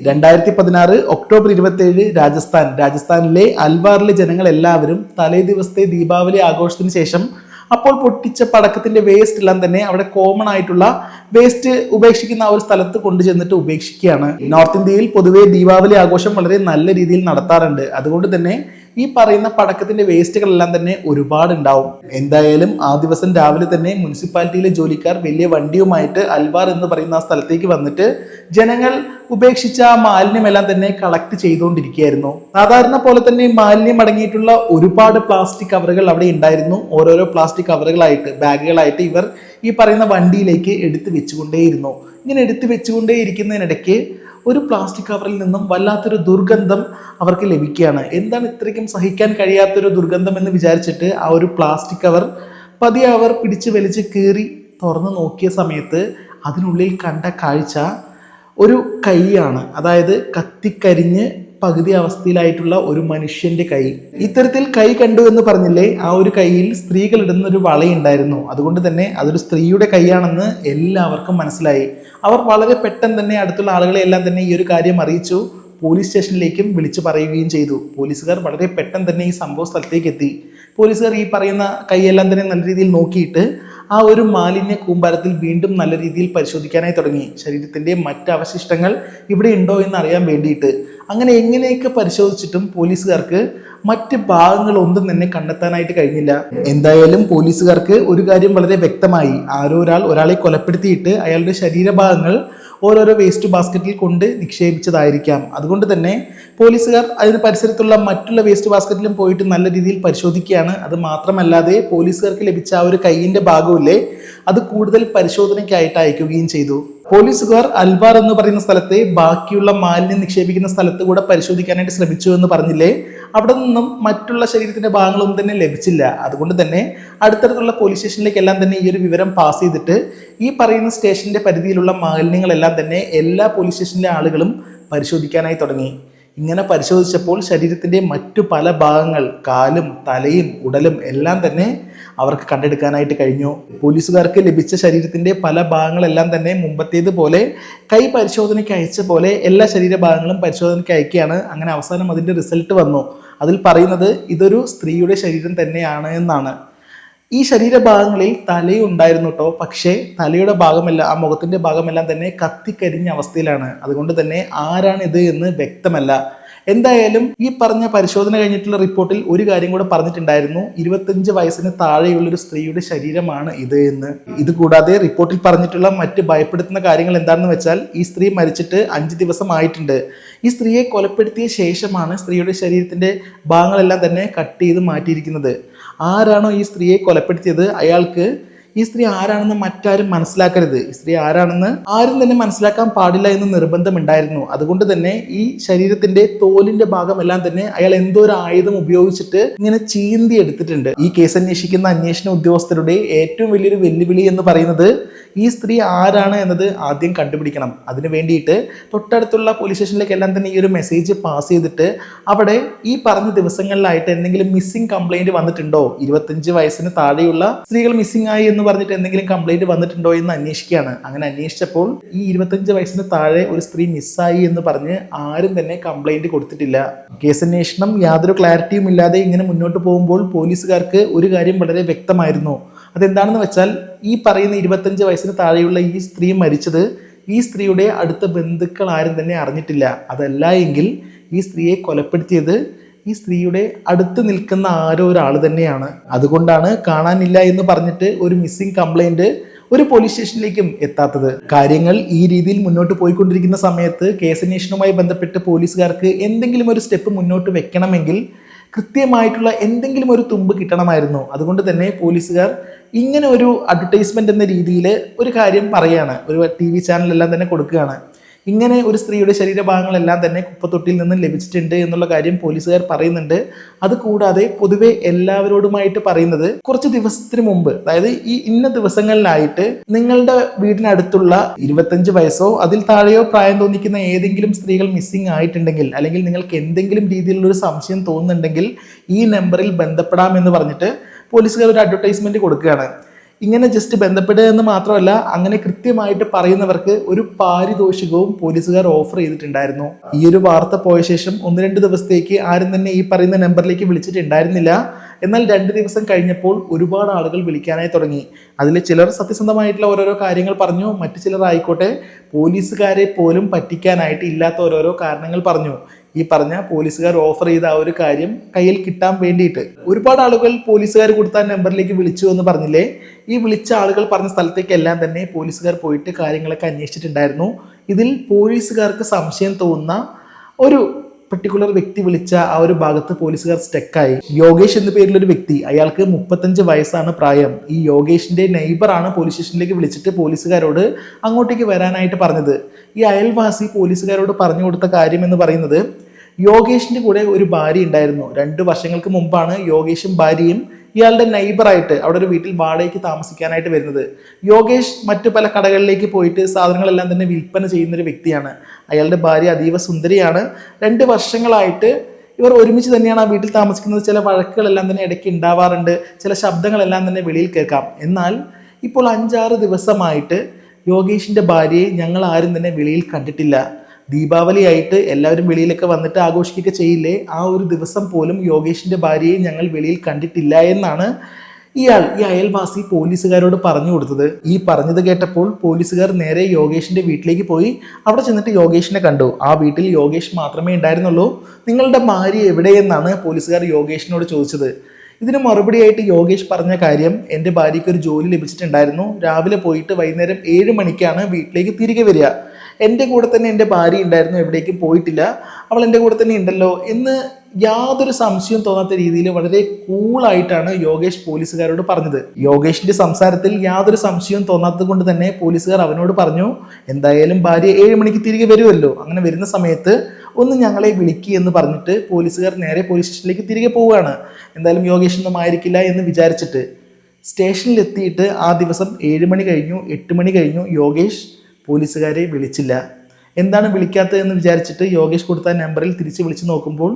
രണ്ടായിരത്തി പതിനാറ് ഒക്ടോബർ ഇരുപത്തി ഏഴ് രാജസ്ഥാൻ. രാജസ്ഥാനിലെ അൽവാറിലെ ജനങ്ങൾ എല്ലാവരും തലേ ദിവസത്തെ ദീപാവലി ആഘോഷത്തിന് ശേഷം അപ്പോൾ പൊട്ടിച്ച പടക്കത്തിന്റെ വേസ്റ്റ് എല്ലാം തന്നെ അവിടെ കോമൺ ആയിട്ടുള്ള വേസ്റ്റ് ഉപേക്ഷിക്കുന്ന ആ ഒരു സ്ഥലത്ത് കൊണ്ടുചെന്നിട്ട് ഉപേക്ഷിക്കുകയാണ്. നോർത്ത് ഇന്ത്യയിൽ പൊതുവേ ദീപാവലി ആഘോഷം വളരെ നല്ല രീതിയിൽ നടത്താറുണ്ട്. അതുകൊണ്ട് തന്നെ ഈ പറയുന്ന പടക്കത്തിന്റെ വേസ്റ്റുകളെല്ലാം തന്നെ ഒരുപാട് ഉണ്ടാവും എന്തായാലും ആ ദിവസം രാവിലെ തന്നെ മുനിസിപ്പാലിറ്റിയിലെ ജോലിക്കാർ വലിയ വണ്ടിയുമായിട്ട് അൽവാർ എന്ന് പറയുന്ന ആ സ്ഥലത്തേക്ക് വന്നിട്ട് ജനങ്ങൾ ഉപേക്ഷിച്ച മാലിന്യമെല്ലാം തന്നെ കളക്ട് ചെയ്തുകൊണ്ടിരിക്കുകയായിരുന്നു. സാധാരണ പോലെ തന്നെ മാലിന്യം അടങ്ങിയിട്ടുള്ള ഒരുപാട് പ്ലാസ്റ്റിക് കവറുകൾ അവിടെ ഉണ്ടായിരുന്നു. ഓരോരോ പ്ലാസ്റ്റിക് കവറുകളായിട്ട് ബാഗുകളായിട്ട് ഇവർ ഈ പറയുന്ന വണ്ടിയിലേക്ക് എടുത്ത് വെച്ചുകൊണ്ടേയിരുന്നു. ഇങ്ങനെ എടുത്തു വെച്ചുകൊണ്ടേയിരിക്കുന്നതിനിടയ്ക്ക് ഒരു പ്ലാസ്റ്റിക് കവറിൽ നിന്നും വല്ലാത്തൊരു ദുർഗന്ധം അവർക്ക് ലഭിക്കുകയാണ്. എന്താണ് ഇത്രയ്ക്കും സഹിക്കാൻ കഴിയാത്തൊരു ദുർഗന്ധം എന്ന് വിചാരിച്ചിട്ട് ആ ഒരു പ്ലാസ്റ്റിക് കവർ പതിയെ അവർ പിടിച്ച് വലിച്ച് കീറി തുറന്ന് നോക്കിയ സമയത്ത് അതിനുള്ളിൽ കണ്ട കാഴ്ച ഒരു കൈയാണ് അതായത് കത്തിക്കരിഞ്ഞ് പകുതി അവസ്ഥയിലായിട്ടുള്ള ഒരു മനുഷ്യന്റെ കൈ. ഇത്തരത്തിൽ കൈ കണ്ടു എന്ന് പറഞ്ഞില്ലേ? ആ ഒരു കൈയിൽ സ്ത്രീകൾ ഇടുന്ന ഒരു വളയുണ്ടായിരുന്നു. അതുകൊണ്ട് തന്നെ അതൊരു സ്ത്രീയുടെ കൈയാണെന്ന് എല്ലാവർക്കും മനസ്സിലായി. അവർ വളരെ പെട്ടെന്ന് തന്നെ അടുത്തുള്ള ആളുകളെ എല്ലാം തന്നെ ഈ ഒരു കാര്യം അറിയിച്ചു. പോലീസ് സ്റ്റേഷനിലേക്കും വിളിച്ചു പറയുകയും ചെയ്തു. പോലീസുകാർ വളരെ പെട്ടെന്ന് തന്നെ ഈ സംഭവ സ്ഥലത്തേക്ക് എത്തി. പോലീസുകാർ ഈ പറയുന്ന കൈയെല്ലാം തന്നെ നല്ല രീതിയിൽ നോക്കിയിട്ട് ആ ഒരു മാലിന്യ കൂമ്പാരത്തിൽ വീണ്ടും നല്ല രീതിയിൽ പരിശോധിക്കാനായി തുടങ്ങി. ശരീരത്തിന്റെ മറ്റ് അവശിഷ്ടങ്ങൾ ഇവിടെ ഉണ്ടോ എന്ന് അറിയാൻ വേണ്ടിയിട്ട്. അങ്ങനെ എങ്ങനെയൊക്കെ പരിശോധിച്ചിട്ടും പോലീസുകാർക്ക് മറ്റ് ഭാഗങ്ങൾ ഒന്നും തന്നെ കണ്ടെത്താനായിട്ട് കഴിഞ്ഞില്ല. എന്തായാലും പോലീസുകാർക്ക് ഒരു കാര്യം വളരെ വ്യക്തമായി. ആരോ ഒരാൾ ഒരാളെ കൊലപ്പെടുത്തിയിട്ട് അയാളുടെ ശരീരഭാഗങ്ങൾ ഓരോരോ വേസ്റ്റ് ബാസ്ക്കറ്റിൽ കൊണ്ട് നിക്ഷേപിച്ചതായിരിക്കാം. അതുകൊണ്ട് തന്നെ പോലീസുകാർ അതിന് പരിസരത്തുള്ള മറ്റുള്ള വേസ്റ്റ് ബാസ്ക്കറ്റിലും പോയിട്ട് നല്ല രീതിയിൽ പരിശോധിക്കുകയാണ്. അത് മാത്രമല്ലാതെ പോലീസുകാർക്ക് ലഭിച്ച ആ ഒരു കൈയിന്റെ ഭാഗമില്ലേ അത് കൂടുതൽ പരിശോധനയ്ക്കായിട്ട് അയക്കുകയും ചെയ്തു. പോലീസുകാർ അൽബാർ എന്ന് പറയുന്ന സ്ഥലത്തെ ബാക്കിയുള്ള മാലിന്യം നിക്ഷേപിക്കുന്ന സ്ഥലത്ത് കൂടെ പരിശോധിക്കാനായിട്ട് ശ്രമിച്ചു എന്ന് പറഞ്ഞില്ലേ? അവിടെ നിന്നും മറ്റുള്ള ശരീരത്തിന്റെ ഭാഗങ്ങളൊന്നും തന്നെ ലഭിച്ചില്ല. അതുകൊണ്ട് തന്നെ അടുത്തടുത്തുള്ള പോലീസ് സ്റ്റേഷനിലേക്കെല്ലാം തന്നെ ഈ ഒരു വിവരം പാസ് ചെയ്തിട്ട് ഈ പറയുന്ന സ്റ്റേഷന്റെ പരിധിയിലുള്ള മാലിന്യങ്ങളെല്ലാം തന്നെ എല്ലാ പോലീസ് സ്റ്റേഷനിലെ ആളുകളും പരിശോധിക്കാനായി തുടങ്ങി. ഇങ്ങനെ പരിശോധിച്ചപ്പോൾ ശരീരത്തിന്റെ മറ്റു പല ഭാഗങ്ങൾ കാലും തലയും ഉടലും എല്ലാം തന്നെ അവർക്ക് കണ്ടെടുക്കാനായിട്ട് കഴിഞ്ഞു. പോലീസുകാർക്ക് ലഭിച്ച ശരീരത്തിന്റെ പല ഭാഗങ്ങളെല്ലാം തന്നെ മുമ്പത്തേതുപോലെ കൈ പരിശോധനയ്ക്ക് അയച്ച പോലെ എല്ലാ ശരീരഭാഗങ്ങളും പരിശോധനയ്ക്ക് അയക്കുകയാണ്. അങ്ങനെ അവസാനം അതിന്റെ റിസൾട്ട് വന്നു. അതിൽ പറയുന്നത് ഇതൊരു സ്ത്രീയുടെ ശരീരം തന്നെയാണ് എന്നാണ്. ഈ ശരീരഭാഗങ്ങളിൽ തലയുണ്ടായിരുന്നു കേട്ടോ പക്ഷേ തലയുടെ ഭാഗമെല്ലാം ആ മുഖത്തിന്റെ ഭാഗമെല്ലാം തന്നെ കത്തിക്കരിഞ്ഞ അവസ്ഥയിലാണ്. അതുകൊണ്ട് തന്നെ ആരാണിത് എന്ന് വ്യക്തമല്ല. എന്തായാലും ഈ പറഞ്ഞ പരിശോധന കഴിഞ്ഞിട്ടുള്ള റിപ്പോർട്ടിൽ ഒരു കാര്യം കൂടെ പറഞ്ഞിട്ടുണ്ടായിരുന്നു. ഇരുപത്തഞ്ച് വയസ്സിന് താഴെയുള്ള ഒരു സ്ത്രീയുടെ ശരീരമാണ് ഇത് എന്ന്. ഇത് കൂടാതെ റിപ്പോർട്ടിൽ പറഞ്ഞിട്ടുള്ള മറ്റ് ഭയപ്പെടുത്തുന്ന കാര്യങ്ങൾ എന്താണെന്ന് വെച്ചാൽ ഈ സ്ത്രീ മരിച്ചിട്ട് അഞ്ച് ദിവസം ആയിട്ടുണ്ട് ഈ സ്ത്രീയെ കൊലപ്പെടുത്തിയ ശേഷമാണ് സ്ത്രീയുടെ ശരീരത്തിന്റെ ഭാഗങ്ങളെല്ലാം തന്നെ കട്ട് ചെയ്ത് മാറ്റിയിരിക്കുന്നത്. ആരാണോ ഈ സ്ത്രീയെ കൊലപ്പെടുത്തിയത്? അയാൾക്ക് ഈ സ്ത്രീ ആരാണെന്ന് മറ്റാരും മനസ്സിലാക്കരുത്. ഈ സ്ത്രീ ആരാണെന്ന് ആരും തന്നെ മനസ്സിലാക്കാൻ പാടില്ല എന്ന് നിർബന്ധമുണ്ടായിരുന്നു അതുകൊണ്ട് തന്നെ ഈ ശരീരത്തിന്റെ തോലിന്റെ ഭാഗമെല്ലാം തന്നെ അയാൾ എന്തോ ഒരു ആയുധം ഉപയോഗിച്ചിട്ട് ഇങ്ങനെ ചീന്തി എടുത്തിട്ടുണ്ട്. ഈ കേസ് അന്വേഷിക്കുന്ന അന്വേഷണ ഉദ്യോഗസ്ഥരുടെ ഏറ്റവും വലിയൊരു വെല്ലുവിളി എന്ന് പറയുന്നത് ഈ സ്ത്രീ ആരാണ് എന്നത് ആദ്യം കണ്ടുപിടിക്കണം. അതിന് വേണ്ടിയിട്ട് തൊട്ടടുത്തുള്ള പോലീസ് സ്റ്റേഷനിലേക്ക് എല്ലാം തന്നെ ഈ ഒരു മെസ്സേജ് പാസ് ചെയ്തിട്ട് അവിടെ ഈ പറഞ്ഞ ദിവസങ്ങളിലായിട്ട് എന്തെങ്കിലും മിസ്സിംഗ് കംപ്ലൈന്റ് വന്നിട്ടുണ്ടോ? ഇരുപത്തഞ്ച് വയസ്സിന് താഴെയുള്ള സ്ത്രീകൾ മിസ്സിംഗ് ആയി എന്ന് പറഞ്ഞിട്ട് എന്തെങ്കിലും കംപ്ലൈന്റ് വന്നിട്ടുണ്ടോ എന്ന് അന്വേഷിക്കുകയാണ്. അങ്ങനെ അന്വേഷിച്ചപ്പോൾ ഈ ഇരുപത്തഞ്ച് വയസ്സിന് താഴെ ഒരു സ്ത്രീ മിസ്സായി എന്ന് പറഞ്ഞ് ആരും തന്നെ കംപ്ലൈന്റ് കൊടുത്തിട്ടില്ല. കേസ് അന്വേഷണം യാതൊരു ക്ലാരിറ്റിയും ഇല്ലാതെ ഇങ്ങനെ മുന്നോട്ട് പോകുമ്പോൾ പോലീസുകാർക്ക് ഒരു കാര്യം വളരെ വ്യക്തമായിരുന്നു. അതെന്താണെന്ന് വെച്ചാൽ ഈ പറയുന്ന ഇരുപത്തഞ്ച് വയസ്സിന് താഴെയുള്ള ഈ സ്ത്രീ മരിച്ചത് ഈ സ്ത്രീയുടെ അടുത്ത ബന്ധുക്കൾ ആരും തന്നെ അറിഞ്ഞിട്ടില്ല. അതല്ല എങ്കിൽ ഈ സ്ത്രീയെ കൊലപ്പെടുത്തിയത് ഈ സ്ത്രീയുടെ അടുത്ത് നിൽക്കുന്ന ആരോ ഒരാൾ തന്നെയാണ്. അതുകൊണ്ടാണ് കാണാനില്ല എന്ന് പറഞ്ഞിട്ട് ഒരു മിസ്സിംഗ് കംപ്ലൈന്റ് ഒരു പോലീസ് സ്റ്റേഷനിലേക്കും എത്താത്തത്. കാര്യങ്ങൾ ഈ രീതിയിൽ മുന്നോട്ട് പോയിക്കൊണ്ടിരിക്കുന്ന സമയത്ത് കേസന്വേഷണവുമായി ബന്ധപ്പെട്ട് പോലീസുകാർക്ക് എന്തെങ്കിലും ഒരു സ്റ്റെപ്പ് മുന്നോട്ട് വെക്കണമെങ്കിൽ കൃത്യമായിട്ടുള്ള എന്തെങ്കിലും ഒരു തുമ്പ് കിട്ടണമായിരുന്നു. അതുകൊണ്ട് തന്നെ പോലീസുകാർ ഇങ്ങനെ ഒരു അഡ്വർടൈസ്മെന്റ് എന്ന രീതിയിൽ ഒരു കാര്യം പറയുകയാണ് ഒരു ടി വി ചാനലെല്ലാം തന്നെ കൊടുക്കുകയാണ്. ഇങ്ങനെ ഒരു സ്ത്രീയുടെ ശരീരഭാഗങ്ങളെല്ലാം തന്നെ കുപ്പത്തൊട്ടിയിൽ നിന്ന് ലഭിച്ചിട്ടുണ്ട് എന്നുള്ള കാര്യം പോലീസുകാർ പറയുന്നുണ്ട്. അതുകൂടാതെ പൊതുവെ എല്ലാവരോടുമായിട്ട് പറയുന്നത് കുറച്ച് ദിവസത്തിന് മുമ്പ് അതായത് ഈ ഇന്ന ദിവസങ്ങളിലായിട്ട് നിങ്ങളുടെ വീടിനടുത്തുള്ള ഇരുപത്തഞ്ച് വയസ്സോ അതിൽ താഴെയോ പ്രായം തോന്നിക്കുന്ന ഏതെങ്കിലും സ്ത്രീകൾ മിസ്സിംഗ് ആയിട്ടുണ്ടെങ്കിൽ അല്ലെങ്കിൽ നിങ്ങൾക്ക് എന്തെങ്കിലും രീതിയിലുള്ള ഒരു സംശയം തോന്നുന്നുണ്ടെങ്കിൽ ഈ നമ്പറിൽ ബന്ധപ്പെടാമെന്ന് പറഞ്ഞിട്ട് പോലീസുകാർ ഒരു അഡ്വർടൈസ്മെന്റ് കൊടുക്കുകയാണ്. ഇങ്ങനെ ജസ്റ്റ് ബന്ധപ്പെടുക എന്ന് മാത്രമല്ല അങ്ങനെ കൃത്യമായിട്ട് പറയുന്നവർക്ക് ഒരു പാരിതോഷികവും പോലീസുകാർ ഓഫർ ചെയ്തിട്ടുണ്ടായിരുന്നു. ഈ ഒരു വാർത്ത പോയ ശേഷം ഒന്ന് രണ്ട് ദിവസത്തേക്ക് ആരും തന്നെ ഈ പറയുന്ന നമ്പറിലേക്ക് വിളിച്ചിട്ടുണ്ടായിരുന്നില്ല. എന്നാൽ രണ്ട് ദിവസം കഴിഞ്ഞപ്പോൾ ഒരുപാട് ആളുകൾ വിളിക്കാനായി തുടങ്ങി. അതിൽ ചിലർ സത്യസന്ധമായിട്ടുള്ള ഓരോരോ കാര്യങ്ങൾ പറഞ്ഞു മറ്റു ചിലർ ആയിക്കോട്ടെ പോലീസുകാരെ പോലും പറ്റിക്കാനായിട്ട് ഇല്ലാത്ത ഓരോരോ കാരണങ്ങൾ പറഞ്ഞു. ഈ പറഞ്ഞ പോലീസുകാർ ഓഫർ ചെയ്ത ആ ഒരു കാര്യം കയ്യിൽ കിട്ടാൻ വേണ്ടിയിട്ട്. ഒരുപാട് ആളുകൾ പോലീസുകാർ കൊടുത്ത നമ്പറിലേക്ക് വിളിച്ചു എന്ന് പറഞ്ഞില്ലേ? ഈ വിളിച്ച ആളുകൾ പറഞ്ഞ സ്ഥലത്തേക്കെല്ലാം തന്നെ പോലീസുകാർ പോയിട്ട് കാര്യങ്ങളൊക്കെ അന്വേഷിച്ചിട്ടുണ്ടായിരുന്നു. ഇതിൽ പോലീസുകാർക്ക് സംശയം തോന്നുന്ന ഒരു പർട്ടിക്കുലർ വ്യക്തി വിളിച്ച ആ ഒരു ഭാഗത്ത് പോലീസുകാർ സ്റ്റെക്കായി യോഗേഷ് എന്ന പേരിൽ ഒരു വ്യക്തി അയാൾക്ക് മുപ്പത്തഞ്ച് വയസ്സാണ് പ്രായം. ഈ യോഗേഷിന്റെ നെയ്ബറാണ് പോലീസ് സ്റ്റേഷനിലേക്ക് വിളിച്ചിട്ട് പോലീസുകാരോട് അങ്ങോട്ടേക്ക് വരാനായിട്ട് പറഞ്ഞത്. ഈ അയൽവാസി പോലീസുകാരോട് പറഞ്ഞു കൊടുത്ത കാര്യം എന്ന് പറയുന്നത് യോഗേഷിന്റെ കൂടെ ഒരു ഭാര്യ ഉണ്ടായിരുന്നു. രണ്ട് വർഷങ്ങൾക്ക് മുമ്പാണ് യോഗേഷും ഭാര്യയും ഇയാളുടെ നൈബറായിട്ട് അവിടെ ഒരു വീട്ടിൽ വാടകയ്ക്ക് താമസിക്കാനായിട്ട് വരുന്നത്. യോഗേഷ് മറ്റു പല കടകളിലേക്ക് പോയിട്ട് സാധനങ്ങളെല്ലാം തന്നെ വിൽപ്പന ചെയ്യുന്ന ഒരു വ്യക്തിയാണ്. അയാളുടെ ഭാര്യ അതീവ സുന്ദരിയാണ്. രണ്ട് വർഷങ്ങളായിട്ട് ഇവർ ഒരുമിച്ച് തന്നെയാണ് ആ വീട്ടിൽ താമസിക്കുന്നത്. ചില വഴക്കുകളെല്ലാം തന്നെ ഇടയ്ക്ക് ഉണ്ടാവാറുണ്ട്. ചില ശബ്ദങ്ങളെല്ലാം തന്നെ വെളിയിൽ കേൾക്കാം. എന്നാൽ ഇപ്പോൾ അഞ്ചാറ് ദിവസമായിട്ട് യോഗേഷിന്റെ ഭാര്യയെ ഞങ്ങൾ ആരും തന്നെ വെളിയിൽ കണ്ടിട്ടില്ല. ദീപാവലി ആയിട്ട് എല്ലാവരും വെളിയിലൊക്കെ വന്നിട്ട് ആഘോഷിക്കുകയൊക്കെ ചെയ്യില്ലേ? ആ ഒരു ദിവസം പോലും യോഗേഷിന്റെ ഭാര്യയെ ഞങ്ങൾ വെളിയിൽ കണ്ടിട്ടില്ല എന്നാണ് ഇയാൾ ഈ അയൽവാസി പോലീസുകാരോട് പറഞ്ഞു കൊടുത്തത്. ഈ പറഞ്ഞത് കേട്ടപ്പോൾ പോലീസുകാർ നേരെ യോഗേഷിന്റെ വീട്ടിലേക്ക് പോയി. അവിടെ ചെന്നിട്ട് യോഗേഷിനെ കണ്ടു. ആ വീട്ടിൽ യോഗേഷ് മാത്രമേ ഉണ്ടായിരുന്നുള്ളൂ. നിങ്ങളുടെ ഭാര്യ എവിടെയെന്നാണ് പോലീസുകാർ യോഗേഷിനോട് ചോദിച്ചത്. ഇതിന് മറുപടിയായിട്ട് യോഗേഷ് പറഞ്ഞ കാര്യം എന്റെ ഭാര്യയ്ക്ക് ഒരു ജോലി ലഭിച്ചിട്ടുണ്ടായിരുന്നു. രാവിലെ പോയിട്ട് വൈകുന്നേരം ഏഴ് മണിക്കാണ് വീട്ടിലേക്ക് തിരികെ വരിക. എന്റെ കൂടെ തന്നെ എന്റെ ഭാര്യ ഉണ്ടായിരുന്നു എവിടേക്കും പോയിട്ടില്ല. അവൾ എന്റെ കൂടെ തന്നെ ഉണ്ടല്ലോ എന്ന് യാതൊരു സംശയവും തോന്നാത്ത രീതിയിൽ വളരെ കൂളായിട്ടാണ് യോഗേഷ് പോലീസുകാരോട് പറഞ്ഞത്. യോഗേഷിന്റെ സംസാരത്തിൽ യാതൊരു സംശയവും തോന്നാത്തത് കൊണ്ട് തന്നെ പോലീസുകാർ അവനോട് പറഞ്ഞു എന്തായാലും ഭാര്യ ഏഴ് മണിക്ക് തിരികെ വരുമല്ലോ. അങ്ങനെ വരുന്ന സമയത്ത് ഒന്ന് ഞങ്ങളെ വിളിക്കുക എന്ന് പറഞ്ഞിട്ട് പോലീസുകാർ നേരെ പോലീസ് സ്റ്റേഷനിലേക്ക് തിരികെ പോവുകയാണ്. എന്തായാലും യോഗേഷ് ഒന്നും ആയിരിക്കില്ല എന്ന് വിചാരിച്ചിട്ട് സ്റ്റേഷനിലെത്തിയിട്ട് ആ ദിവസം ഏഴ് മണി കഴിഞ്ഞു എട്ട് മണി കഴിഞ്ഞു യോഗേഷ് പോലീസുകാരെ വിളിച്ചില്ല. എന്താണ് വിളിക്കാത്തതെന്ന് വിചാരിച്ചിട്ട് യോഗേഷ് കൊടുത്ത നമ്പറിൽ തിരിച്ച് വിളിച്ച് നോക്കുമ്പോൾ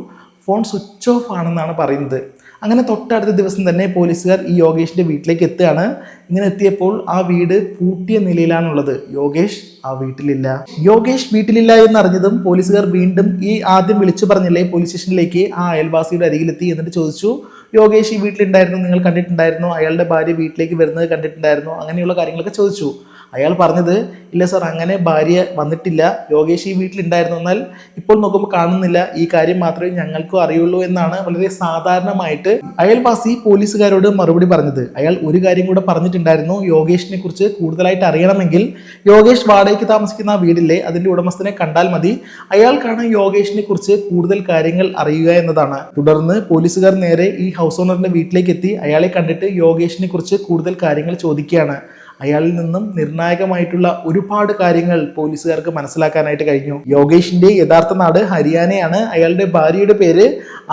ഫോൺ സ്വിച്ച് ഓഫ് ആണെന്നാണ് പറയുന്നത്. അങ്ങനെ തൊട്ടടുത്ത ദിവസം തന്നെ പോലീസുകാർ ഈ യോഗേഷിന്റെ വീട്ടിലേക്ക് എത്തുകയാണ്. ഇങ്ങനെ എത്തിയപ്പോൾ ആ വീട് പൂട്ടിയ നിലയിലാണുള്ളത്. യോഗേഷ് ആ വീട്ടിലില്ല. യോഗേഷ് വീട്ടിലില്ല എന്നറിഞ്ഞതും പോലീസുകാർ വീണ്ടും ഈ ആദ്യം വിളിച്ചു പറഞ്ഞില്ലേ പോലീസ് സ്റ്റേഷനിലേക്ക് ആ അയൽവാസിയുടെ അരികിലെത്തി എന്നിട്ട് ചോദിച്ചു യോഗേഷ് ഈ വീട്ടിലുണ്ടായിരുന്നു? നിങ്ങൾ കണ്ടിട്ടുണ്ടായിരുന്നു? അയാളുടെ ഭാര്യ വീട്ടിലേക്ക് വരുന്നത് കണ്ടിട്ടുണ്ടായിരുന്നു? അങ്ങനെയുള്ള കാര്യങ്ങളൊക്കെ ചോദിച്ചു. അയാൾ പറഞ്ഞത് ഇല്ല സർ അങ്ങനെ ഭാര്യ വന്നിട്ടില്ല. യോഗേഷ് ഈ വീട്ടിലുണ്ടായിരുന്നു. എന്നാൽ ഇപ്പോൾ നോക്കുമ്പോൾ കാണുന്നില്ല. ഈ കാര്യം മാത്രമേ ഞങ്ങൾക്കും അറിയുള്ളൂ എന്നാണ് വളരെ സാധാരണമായിട്ട് അയൽവാസി പോലീസുകാരോട് മറുപടി പറഞ്ഞത്. അയാൾ ഒരു കാര്യം കൂടെ പറഞ്ഞിട്ടുണ്ടായിരുന്നു. യോഗേഷിനെ കുറിച്ച് കൂടുതലായിട്ട് അറിയണമെങ്കിൽ യോഗേഷ് വാടകയ്ക്ക് താമസിക്കുന്ന വീടില്ലേ അതിന്റെ ഉടമസ്ഥനെ കണ്ടാൽ മതി. അയാൾക്കാണ് യോഗേഷിനെ കുറിച്ച് കൂടുതൽ കാര്യങ്ങൾ അറിയുക എന്നതാണ്. തുടർന്ന് പോലീസുകാർ നേരെ ഈ ഹൗസ് ഓണറിന്റെ വീട്ടിലേക്ക് എത്തി. അയാളെ കണ്ടിട്ട് യോഗേഷിനെ കുറിച്ച് കൂടുതൽ കാര്യങ്ങൾ ചോദിക്കുകയാണ്. അയാളിൽ നിന്നും നിർണായകമായിട്ടുള്ള ഒരുപാട് കാര്യങ്ങൾ പോലീസുകാർക്ക് മനസ്സിലാക്കാനായിട്ട് കഴിഞ്ഞു. യോഗേഷിന്റെ യഥാർത്ഥ നാട് ഹരിയാനയാണ്. അയാളുടെ ഭാര്യയുടെ പേര്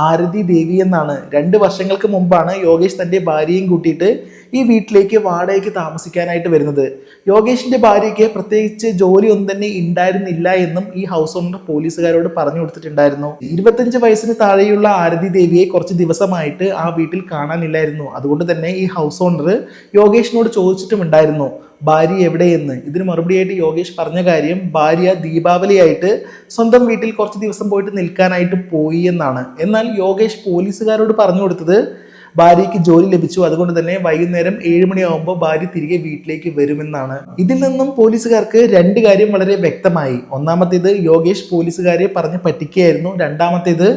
ആരതി ദേവി എന്നാണ്. രണ്ട് വർഷങ്ങൾക്ക് മുമ്പാണ് യോഗേഷ് തന്റെ ഭാര്യയും കൂട്ടിയിട്ട് ഈ വീട്ടിലേക്ക് വാടകയ്ക്ക് താമസിക്കാനായിട്ട് വരുന്നത്. യോഗേഷിന്റെ ഭാര്യയ്ക്ക് പ്രത്യേകിച്ച് ജോലിയൊന്നും തന്നെ ഉണ്ടായിരുന്നില്ല എന്നും ഈ ഹൗസ് ഓണർ പോലീസുകാരോട് പറഞ്ഞു കൊടുത്തിട്ടുണ്ടായിരുന്നു. ഇരുപത്തഞ്ച് വയസ്സിന് താഴെയുള്ള ആരതി ദേവിയെ കുറച്ച് ദിവസമായിട്ട് ആ വീട്ടിൽ കാണാനില്ലായിരുന്നു. അതുകൊണ്ട് തന്നെ ഈ ഹൗസ് ഓണർ യോഗേഷിനോട് ചോദിച്ചിട്ടുമുണ്ടായിരുന്നു ഭാര്യ എവിടെയെന്ന്? ഇതിന് മറുപടിയായിട്ട് യോഗേഷ് പറഞ്ഞ കാര്യം ഭാര്യ ദീപാവലിയായിട്ട് സ്വന്തം വീട്ടിൽ കുറച്ച് ദിവസം പോയിട്ട് നിൽക്കാനായിട്ട് പോയി എന്നാണ്. എന്നാൽ യോഗേഷ് പോലീസുകാരോട് പറഞ്ഞു കൊടുത്തത് ഭാര്യയ്ക്ക് ജോലി ലഭിച്ചു. അതുകൊണ്ട് തന്നെ വൈകുന്നേരം ഏഴ് മണിയാവുമ്പോൾ ഭാര്യ തിരികെ വീട്ടിലേക്ക് വരുമെന്നാണ്. ഇതിൽ നിന്നും പോലീസുകാർക്ക് രണ്ട് കാര്യം വളരെ വ്യക്തമായി. ഒന്നാമത്തേത് യോഗേഷ് പോലീസുകാരെ പറഞ്ഞ് പറ്റിക്കുകയായിരുന്നു. രണ്ടാമത്തേത്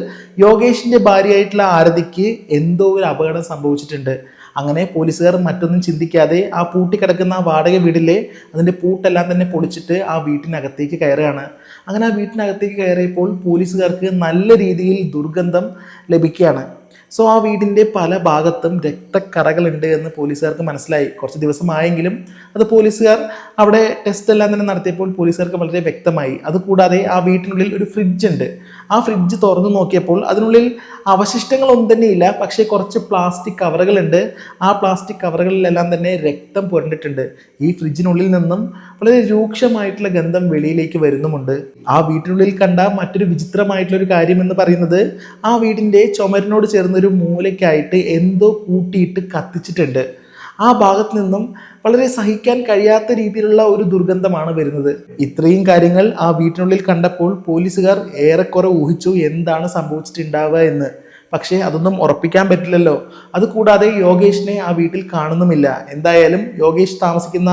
യോഗേഷിന്റെ ഭാര്യയായിട്ടുള്ള ആരതിക്ക് എന്തോ ഒരു അപകടം സംഭവിച്ചിട്ടുണ്ട്. അങ്ങനെ പോലീസുകാർ മറ്റൊന്നും ചിന്തിക്കാതെ ആ പൂട്ടിക്കിടക്കുന്ന ആ വാടക വീടിലെ അതിന്റെ പൂട്ടെല്ലാം തന്നെ പൊളിച്ചിട്ട് ആ വീട്ടിനകത്തേക്ക് കയറുകയാണ്. അങ്ങനെ ആ വീട്ടിനകത്തേക്ക് കയറിയപ്പോൾ പോലീസുകാർക്ക് നല്ല രീതിയിൽ ദുർഗന്ധം ലഭിക്കുകയാണ്. സോ ആ വീടിന്റെ പല ഭാഗത്തും രക്തക്കറകളുണ്ട് എന്ന് പോലീസുകാർക്ക് മനസ്സിലായി. കുറച്ച് ദിവസമായെങ്കിലും അത് പോലീസുകാർ അവിടെ ടെസ്റ്റ് എല്ലാം തന്നെ നടത്തിയപ്പോൾ പോലീസുകാർക്ക് വളരെ വ്യക്തമായി. അതുകൂടാതെ ആ വീട്ടിനുള്ളിൽ ഒരു ഫ്രിഡ്ജ് ഉണ്ട്. ആ ഫ്രിഡ്ജ് തുറന്നു നോക്കിയപ്പോൾ അതിനുള്ളിൽ അവശിഷ്ടങ്ങളൊന്നും തന്നെ ഇല്ല. പക്ഷേ കുറച്ച് പ്ലാസ്റ്റിക് കവറുകളുണ്ട് ആ പ്ലാസ്റ്റിക് കവറുകളിലെല്ലാം തന്നെ രക്തം പുരണ്ടിട്ടുണ്ട്. ഈ ഫ്രിഡ്ജിനുള്ളിൽ നിന്നും വളരെ രൂക്ഷമായിട്ടുള്ള ഗന്ധം വെളിയിലേക്ക് വരുന്നുമുണ്ട്. ആ വീട്ടിനുള്ളിൽ കണ്ട മറ്റൊരു വിചിത്രമായിട്ടുള്ള ഒരു കാര്യം എന്ന് പറയുന്നത് ആ വീടിന്റെ ചുമരിനോട് ചേർന്നൊരു മൂലയ്ക്കായിട്ട് എന്തോ കൂട്ടിയിട്ട് കത്തിച്ചിട്ടുണ്ട്. ആ ഭാഗത്ത് നിന്നും വളരെ സഹിക്കാൻ കഴിയാത്ത രീതിയിലുള്ള ഒരു ദുർഗന്ധമാണ് വരുന്നത്. ഇത്രയും കാര്യങ്ങൾ ആ വീട്ടിനുള്ളിൽ കണ്ടപ്പോൾ പോലീസുകാർ ഏറെക്കുറെ ഊഹിച്ചു എന്താണ് സംഭവിച്ചിട്ടുണ്ടാവുക എന്ന്. പക്ഷേ അതൊന്നും ഉറപ്പിക്കാൻ പറ്റില്ലല്ലോ. അതുകൂടാതെ യോഗേഷിനെ ആ വീട്ടിൽ കാണുന്നുമില്ല. എന്തായാലും യോഗേഷ് താമസിക്കുന്ന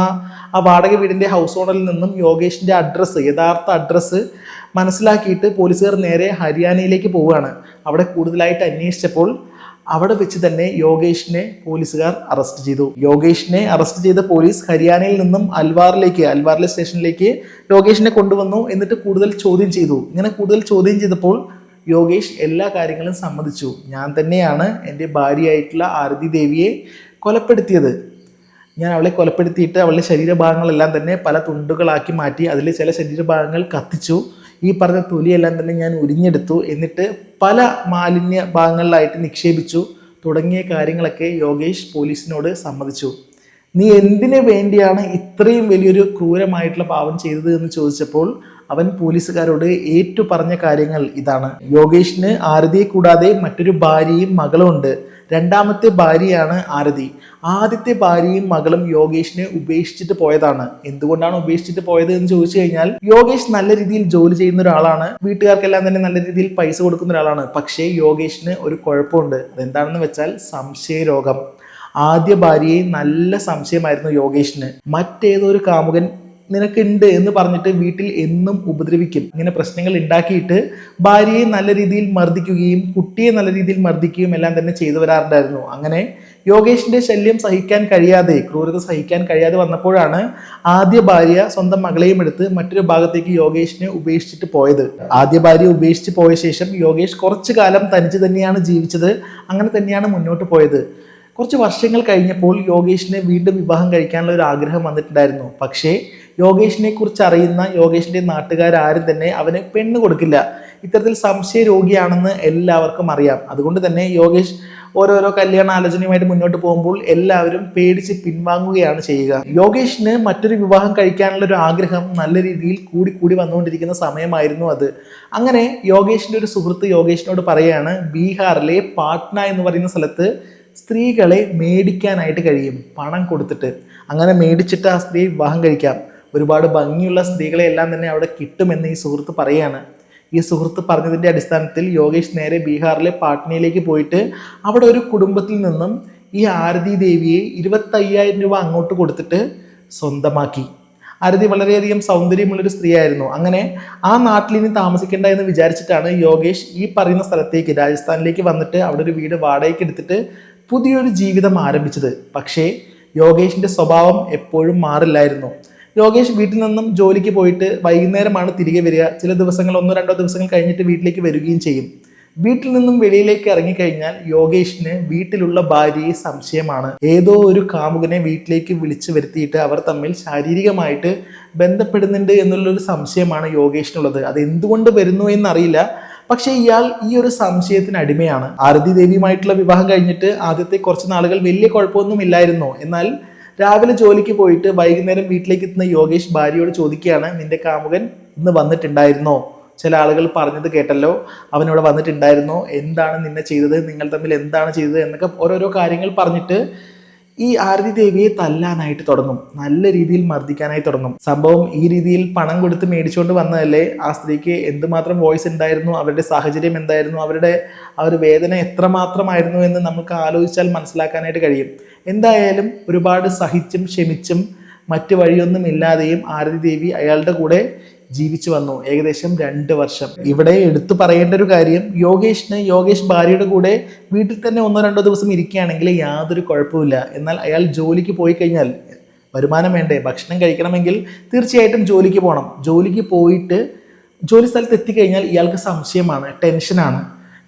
ആ വാടക വീടിന്റെ ഹൗസ് ഓണറിൽ നിന്നും യോഗേഷിന്റെ അഡ്രസ്സ് യഥാർത്ഥ അഡ്രസ്സ് മനസ്സിലാക്കിയിട്ട് പോലീസുകാർ നേരെ ഹരിയാനയിലേക്ക് പോവുകയാണ്. അവിടെ കൂടുതലായിട്ട് അന്വേഷിച്ചപ്പോൾ അവിടെ വെച്ച് തന്നെ യോഗേഷിനെ പോലീസുകാർ അറസ്റ്റ് ചെയ്തു. യോഗേഷിനെ അറസ്റ്റ് ചെയ്ത പോലീസ് ഹരിയാനയിൽ നിന്നും അൽവാറിലേക്ക് അൽവാറിലെ സ്റ്റേഷനിലേക്ക് യോഗേഷിനെ കൊണ്ടുവന്നു എന്നിട്ട് കൂടുതൽ ചോദ്യം ചെയ്തു. ഇങ്ങനെ കൂടുതൽ ചോദ്യം ചെയ്തപ്പോൾ യോഗേഷ് എല്ലാ കാര്യങ്ങളും സമ്മതിച്ചു. ഞാൻ തന്നെയാണ് എന്റെ ഭാര്യയായിട്ടുള്ള ആരതി ദേവിയെ കൊലപ്പെടുത്തിയത്. ഞാൻ അവളെ കൊലപ്പെടുത്തിയിട്ട് അവളുടെ ശരീരഭാഗങ്ങളെല്ലാം തന്നെ പല തുണ്ടുകളാക്കി മാറ്റി അതിൽ ചില ശരീരഭാഗങ്ങൾ കത്തിച്ചു. ഈ പറഞ്ഞ തൊലിയെല്ലാം തന്നെ ഞാൻ ഉരിഞ്ഞെടുത്തു. എന്നിട്ട് പല മാലിന്യ ഭാഗങ്ങളിലായിട്ട് നിക്ഷേപിച്ചു. തുടങ്ങിയ കാര്യങ്ങളൊക്കെ യോഗേഷ് പോലീസിനോട് സമ്മതിച്ചു. നീ എന്തിനു വേണ്ടിയാണ് ഇത്രയും വലിയൊരു ക്രൂരമായിട്ടുള്ള പാവം ചെയ്തത് എന്ന് ചോദിച്ചപ്പോൾ അവൻ പോലീസുകാരോട് ഏറ്റു പറഞ്ഞ കാര്യങ്ങൾ ഇതാണ്. യോഗേഷിന് ആരതിയെ കൂടാതെ മറ്റൊരു ഭാര്യയും മകളും ഉണ്ട്. രണ്ടാമത്തെ ഭാര്യയാണ് ആരതി. ആദ്യത്തെ ഭാര്യയും മകളും യോഗേഷിനെ ഉപേക്ഷിച്ചിട്ട് പോയതാണ്. എന്തുകൊണ്ടാണ് ഉപേക്ഷിച്ചിട്ട് പോയത് എന്ന് ചോദിച്ചു കഴിഞ്ഞാൽ യോഗേഷ് നല്ല രീതിയിൽ ജോലി ചെയ്യുന്ന ഒരാളാണ്. വീട്ടുകാർക്കെല്ലാം തന്നെ നല്ല രീതിയിൽ പൈസ കൊടുക്കുന്ന ഒരാളാണ്. പക്ഷേ യോഗേഷിന് ഒരു കുഴപ്പമുണ്ട്. അതെന്താണെന്ന് വെച്ചാൽ സംശയരോഗം. ആദ്യ ഭാര്യയെ നല്ല സംശയമായിരുന്നു യോഗേഷിന്. മറ്റേതൊരു കാമുകൻ നിനക്കുണ്ട് എന്ന് പറഞ്ഞിട്ട് വീട്ടിൽ എന്നും ഉപദ്രവിക്കും. ഇങ്ങനെ പ്രശ്നങ്ങൾ ഉണ്ടാക്കിയിട്ട് ഭാര്യയെ നല്ല രീതിയിൽ മർദ്ദിക്കുകയും കുട്ടിയെ നല്ല രീതിയിൽ മർദ്ദിക്കുകയും എല്ലാം തന്നെ ചെയ്തു വരാറുണ്ടായിരുന്നു. അങ്ങനെ യോഗേഷിന്റെ ശല്യം സഹിക്കാൻ കഴിയാതെ ക്രൂരത സഹിക്കാൻ കഴിയാതെ വന്നപ്പോഴാണ് ആദ്യ ഭാര്യ സ്വന്തം മകളെയും എടുത്ത് മറ്റൊരു ഭാഗത്തേക്ക് യോഗേഷിനെ ഉപേക്ഷിച്ചിട്ട് പോയത്. ആദ്യ ഭാര്യ ഉപേക്ഷിച്ച് പോയ ശേഷം യോഗേഷ് കുറച്ചു കാലം തനിച്ച് തന്നെയാണ് ജീവിച്ചത്. അങ്ങനെ തന്നെയാണ് മുന്നോട്ട് പോയത്. കുറച്ച് വർഷങ്ങൾ കഴിഞ്ഞപ്പോൾ യോഗേഷിനെ വീണ്ടും വിവാഹം കഴിക്കാനുള്ള ഒരു ആഗ്രഹം വന്നിട്ടുണ്ടായിരുന്നു. പക്ഷേ യോഗേഷിനെ കുറിച്ച് അറിയുന്ന യോഗേഷിന്റെ നാട്ടുകാരും തന്നെ അവന് പെണ്ണ് കൊടുക്കില്ല. ഇത്തരത്തിൽ സംശയ രോഗിയാണെന്ന് എല്ലാവർക്കും അറിയാം. അതുകൊണ്ട് തന്നെ യോഗേഷ് ഓരോരോ കല്യാണ ആലോചനയുമായിട്ട് മുന്നോട്ട് പോകുമ്പോൾ എല്ലാവരും പേടിച്ച് പിൻവാങ്ങുകയാണ് ചെയ്യുക. യോഗേഷിന് മറ്റൊരു വിവാഹം കഴിക്കാനുള്ള ഒരു ആഗ്രഹം നല്ല രീതിയിൽ കൂടി കൂടി വന്നുകൊണ്ടിരിക്കുന്ന സമയമായിരുന്നു അത്. അങ്ങനെ യോഗേഷിന്റെ ഒരു സുഹൃത്ത് യോഗേഷിനോട് പറയാണ് ബീഹാറിലെ പാട്ന എന്ന് പറയുന്ന സ്ഥലത്ത് സ്ത്രീകളെ മേടിക്കാനായിട്ട് കഴിയും. പണം കൊടുത്തിട്ട്. അങ്ങനെ മേടിച്ചിട്ട് ആ സ്ത്രീ വിവാഹം കഴിക്കാം. ഒരുപാട് ഭംഗിയുള്ള സ്ത്രീകളെ എല്ലാം തന്നെ അവിടെ കിട്ടുമെന്ന് ഈ സുഹൃത്ത് പറയുകയാണ് ഈ സുഹൃത്ത് പറഞ്ഞതിന്റെ അടിസ്ഥാനത്തിൽ യോഗേഷ് നേരെ ബീഹാറിലെ പാട്നയിലേക്ക് പോയിട്ട് അവിടെ ഒരു കുടുംബത്തിൽ നിന്നും ഈ ആരതി ദേവിയെ ഇരുപത്തയ്യായിരം രൂപ അങ്ങോട്ട് കൊടുത്തിട്ട് സ്വന്തമാക്കി. ആരതി വളരെയധികം സൗന്ദര്യമുള്ളൊരു സ്ത്രീയായിരുന്നു. അങ്ങനെ ആ നാട്ടിൽ ഇനി താമസിക്കേണ്ട എന്ന് വിചാരിച്ചിട്ടാണ് യോഗേഷ് ഈ പറയുന്ന സ്ഥലത്തേക്ക് രാജസ്ഥാനിലേക്ക് വന്നിട്ട് അവിടെ ഒരു വീട് വാടകയ്ക്ക് എടുത്തിട്ട് പുതിയൊരു ജീവിതം ആരംഭിച്ചത്. പക്ഷേ യോഗേഷിന്റെ സ്വഭാവം എപ്പോഴും മാറില്ലായിരുന്നു. യോഗേഷ് വീട്ടിൽ നിന്നും ജോലിക്ക് പോയിട്ട് വൈകുന്നേരമാണ് തിരികെ വരിക. ചില ദിവസങ്ങൾ ഒന്നോ രണ്ടോ ദിവസങ്ങൾ കഴിഞ്ഞിട്ട് വീട്ടിലേക്ക് വരികയും ചെയ്യും. വീട്ടിൽ നിന്നും വെളിയിലേക്ക് ഇറങ്ങിക്കഴിഞ്ഞാൽ യോഗേഷിന് വീട്ടിലുള്ള ഭാര്യയെ സംശയമാണ്. ഏതോ ഒരു കാമുകനെ വീട്ടിലേക്ക് വിളിച്ചു വരുത്തിയിട്ട് അവർ തമ്മിൽ ശാരീരികമായിട്ട് ബന്ധപ്പെടുന്നുണ്ട് എന്നുള്ളൊരു സംശയമാണ് യോഗേഷിനുള്ളത്. അത് എന്തുകൊണ്ട് വരുന്നു എന്നറിയില്ല. പക്ഷേ ഇയാൾ ഈ ഒരു സംശയത്തിന് അടിമയാണ്. ആരതി ദേവിയുമായിട്ടുള്ള വിവാഹം കഴിഞ്ഞിട്ട് ആദ്യത്തെ കുറച്ച് നാളുകൾ വലിയ കുഴപ്പമൊന്നും ഇല്ലായിരുന്നു എന്നാൽ രാവിലെ ജോലിക്ക് പോയിട്ട് വൈകുന്നേരം വീട്ടിലേക്ക് എത്തുന്ന യോഗേഷ് ഭാര്യയോട് ചോദിക്കുകയാണ് നിന്റെ കാമുകൻ ഇന്ന് വന്നിട്ടുണ്ടായിരുന്നോ? ചില ആളുകൾ പറഞ്ഞത് കേട്ടല്ലോ അവനിവിടെ വന്നിട്ടുണ്ടായിരുന്നോ? എന്താണ് നിന്നെ ചെയ്തത്? നിങ്ങൾ തമ്മിൽ എന്താണ് ചെയ്തത്? എന്നൊക്കെ ഓരോരോ കാര്യങ്ങൾ പറഞ്ഞിട്ട് ഈ ആരതി ദേവിയെ തല്ലാനായിട്ട് തുടങ്ങും. നല്ല രീതിയിൽ മർദ്ദിക്കാനായി തുടങ്ങും. സംഭവം ഈ രീതിയിൽ പണം കൊടുത്ത് മേടിച്ചുകൊണ്ട് വന്നതല്ലേ? ആ സ്ത്രീക്ക് എന്തുമാത്രം വോയിസ് ഉണ്ടായിരുന്നു? അവരുടെ സാഹചര്യം എന്തായിരുന്നു? അവരുടെ ആ ഒരു വേദന എത്രമാത്രമായിരുന്നു എന്ന് നമുക്ക് ആലോചിച്ചാൽ മനസ്സിലാക്കാനായിട്ട് കഴിയും. എന്തായാലും ഒരുപാട് സഹിച്ചും ക്ഷമിച്ചും മറ്റു വഴിയൊന്നും ഇല്ലാതെയും ആരതി ദേവി അയാളുടെ കൂടെ ജീവിച്ചു വന്നു. ഏകദേശം രണ്ട് വർഷം. ഇവിടെ എടുത്തു പറയേണ്ട ഒരു കാര്യം യോഗേഷിന് യോഗേഷ് ഭാര്യയുടെ കൂടെ വീട്ടിൽ തന്നെ ഒന്നോ രണ്ടോ ദിവസം ഇരിക്കുകയാണെങ്കിൽ യാതൊരു കുഴപ്പമില്ല എന്നാൽ അയാൾ ജോലിക്ക് പോയി കഴിഞ്ഞാൽ വരുമാനം വേണ്ടേ? ഭക്ഷണം കഴിക്കണമെങ്കിൽ തീർച്ചയായിട്ടും ജോലിക്ക് പോകണം. ജോലിക്ക് പോയിട്ട് ജോലി സ്ഥലത്ത് എത്തിക്കഴിഞ്ഞാൽ ഇയാൾക്ക് സംശയമാണ് ടെൻഷനാണ്.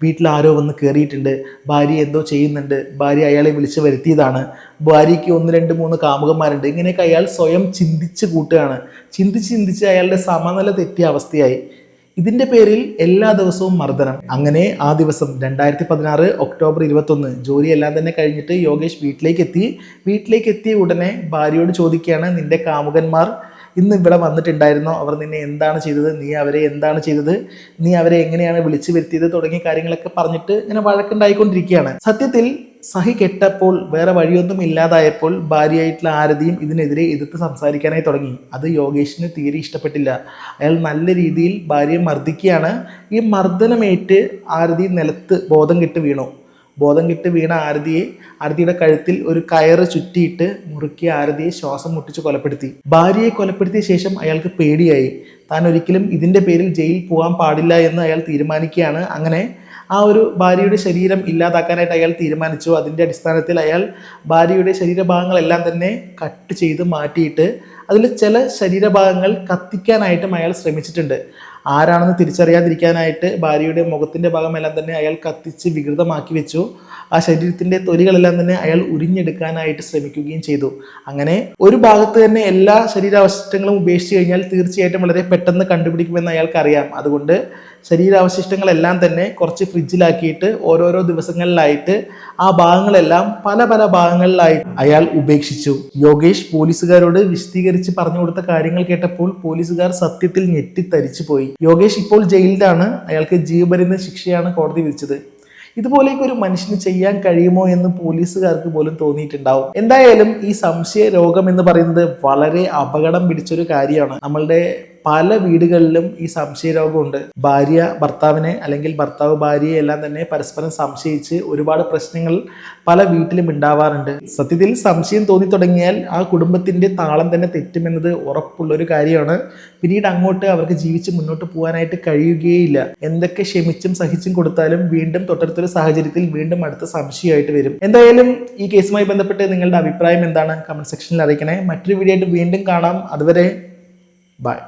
വീട്ടിൽ ആരോ വന്ന് കയറിയിട്ടുണ്ട് ഭാര്യ എന്തോ ചെയ്യുന്നുണ്ട് ഭാര്യ അയാളെ വിളിച്ച് വരുത്തിയതാണ്. ഭാര്യയ്ക്ക് ഒന്ന് രണ്ട് മൂന്ന് കാമുകന്മാരുണ്ട്. ഇങ്ങനെയൊക്കെ അയാൾ സ്വയം ചിന്തിച്ച് കൂട്ടുകയാണ്. ചിന്തിച്ച് ചിന്തിച്ച് അയാളുടെ സമനില തെറ്റിയ അവസ്ഥയായി. ഇതിന്റെ പേരിൽ എല്ലാ ദിവസവും മർദ്ദനം. അങ്ങനെ ആ ദിവസം രണ്ടായിരത്തി പതിനാറ് ഒക്ടോബർ ഇരുപത്തൊന്ന് ജോലിയെല്ലാം തന്നെ കഴിഞ്ഞിട്ട് യോഗേഷ് വീട്ടിലേക്ക് എത്തി. വീട്ടിലേക്ക് എത്തിയ ഉടനെ ഭാര്യയോട് ചോദിക്കുകയാണ് നിന്റെ കാമുകന്മാർ ഇന്ന് ഇവിടെ വന്നിട്ടുണ്ടായിരുന്നോ? അവർ നിന്നെ എന്താണ് ചെയ്തത്? നീ അവരെ എന്താണ് ചെയ്തത്? നീ അവരെ എങ്ങനെയാണ് വിളിച്ചു വരുത്തിയത്? തുടങ്ങിയ കാര്യങ്ങളൊക്കെ പറഞ്ഞിട്ട് ഇങ്ങനെ വഴക്കുണ്ടായിക്കൊണ്ടിരിക്കുകയാണ്. സത്യത്തിൽ സഹി കെട്ടപ്പോൾ വേറെ വഴിയൊന്നും ഇല്ലാതായപ്പോൾ ഭാര്യയായിട്ടുള്ള ആരതിയും ഇതിനെതിരെ എതിർത്ത് സംസാരിക്കാനായി തുടങ്ങി. അത് യോഗേഷിന് തീരെ ഇഷ്ടപ്പെട്ടില്ല. അയാൾ നല്ല രീതിയിൽ ഭാര്യയെ മർദ്ദിക്കുകയാണ്. ഈ മർദ്ദനമേറ്റ് ആരതി നിലത്ത് ബോധം കെട്ട് വീണു. ബോധം കിട്ട് വീണ ആരതിയെ ആരതിയുടെ കഴുത്തിൽ ഒരു കയറ് ചുറ്റിയിട്ട് മുറുക്കിയ ആരതിയെ ശ്വാസം മുട്ടിച്ച് കൊലപ്പെടുത്തി. ഭാര്യയെ കൊലപ്പെടുത്തിയ ശേഷം അയാൾക്ക് പേടിയായി. താൻ ഒരിക്കലും ഇതിന്റെ പേരിൽ ജയിലിൽ പോകാൻ പാടില്ല എന്ന് അയാൾ തീരുമാനിക്കുകയാണ്. അങ്ങനെ ആ ഒരു ഭാര്യയുടെ ശരീരം ഇല്ലാതാക്കാനായിട്ട് അയാൾ തീരുമാനിച്ചു. അതിന്റെ അടിസ്ഥാനത്തിൽ അയാൾ ഭാര്യയുടെ ശരീരഭാഗങ്ങളെല്ലാം തന്നെ കട്ട് ചെയ്ത് മാറ്റിയിട്ട് അതിൽ ചില ശരീരഭാഗങ്ങൾ കത്തിക്കാനായിട്ടും അയാൾ ശ്രമിച്ചിട്ടുണ്ട്. ആരാണെന്ന് തിരിച്ചറിയാതിരിക്കാനായിട്ട് ഭാര്യയുടെ മുഖത്തിന്റെ ഭാഗമെല്ലാം തന്നെ അയാൾ കത്തിച്ച് വികൃതമാക്കി വെച്ചു. ആ ശരീരത്തിന്റെ തൊലികളെല്ലാം തന്നെ അയാൾ ഉരിഞ്ഞെടുക്കാനായിട്ട് ശ്രമിക്കുകയും ചെയ്തു. അങ്ങനെ ഒരു ഭാഗത്ത് തന്നെ എല്ലാ ശരീരാവശിഷ്ടങ്ങളും ഉപേക്ഷിച്ച് കഴിഞ്ഞാൽ തീർച്ചയായിട്ടും വളരെ പെട്ടെന്ന് കണ്ടുപിടിക്കുമെന്ന് അയാൾക്കറിയാം. അതുകൊണ്ട് ശരീരാവശിഷ്ടങ്ങളെല്ലാം തന്നെ കുറച്ച് ഫ്രിഡ്ജിലാക്കിയിട്ട് ഓരോരോ ദിവസങ്ങളിലായിട്ട് ആ ഭാഗങ്ങളെല്ലാം പല പല ഭാഗങ്ങളിലായി അയാൾ ഉപേക്ഷിച്ചു. യോഗേഷ് പോലീസുകാരോട് വിശദീകരിച്ച് പറഞ്ഞു കൊടുത്ത കാര്യങ്ങൾ കേട്ടപ്പോൾ പോലീസുകാർ സത്യത്തിൽ ഞെട്ടിത്തരിച്ചു പോയി യോഗേഷ് ഇപ്പോൾ ജയിലിലാണ്. അയാൾക്ക് ജീവപര്യന്ത ശിക്ഷയാണ് കോടതി വിധിച്ചത്. ഇതുപോലെയൊക്കെ ഒരു മനുഷ്യന് ചെയ്യാൻ കഴിയുമോ എന്ന് പോലീസുകാർക്ക് പോലും തോന്നിയിട്ടുണ്ടാവും. എന്തായാലും ഈ സംശയ രോഗം എന്ന് പറയുന്നത് വളരെ അപകടം പിടിച്ചൊരു കാര്യമാണ്. നമ്മളുടെ പല വീടുകളിലും ഈ സംശയരോഗമുണ്ട് ഭാര്യ ഭർത്താവിനെ അല്ലെങ്കിൽ ഭർത്താവ് ഭാര്യയെ എല്ലാം തന്നെ പരസ്പരം സംശയിച്ച് ഒരുപാട് പ്രശ്നങ്ങൾ പല വീട്ടിലും ഉണ്ടാവാറുണ്ട്. സത്യത്തിൽ സംശയം തോന്നി തുടങ്ങിയാൽ ആ കുടുംബത്തിന്റെ താളം തന്നെ തെറ്റുമെന്നത് ഉറപ്പുള്ള ഒരു കാര്യമാണ്. പിന്നീട് അങ്ങോട്ട് അവർക്ക് ജീവിച്ച് മുന്നോട്ട് പോകാനായിട്ട് കഴിയുകയില്ല. എന്തൊക്കെ ക്ഷമിച്ചും സഹിച്ചും കൊടുത്താലും വീണ്ടും തൊട്ടടുത്തൊരു സാഹചര്യത്തിൽ വീണ്ടും അടുത്ത സംശയമായിട്ട് വരും. എന്തായാലും ഈ കേസുമായി ബന്ധപ്പെട്ട് നിങ്ങളുടെ അഭിപ്രായം എന്താണ്? കമന്റ് സെക്ഷനിൽ അറിയിക്കണേ. മറ്റൊരു വീഡിയോ ആയിട്ട് വീണ്ടും കാണാം. അതുവരെ ബൈ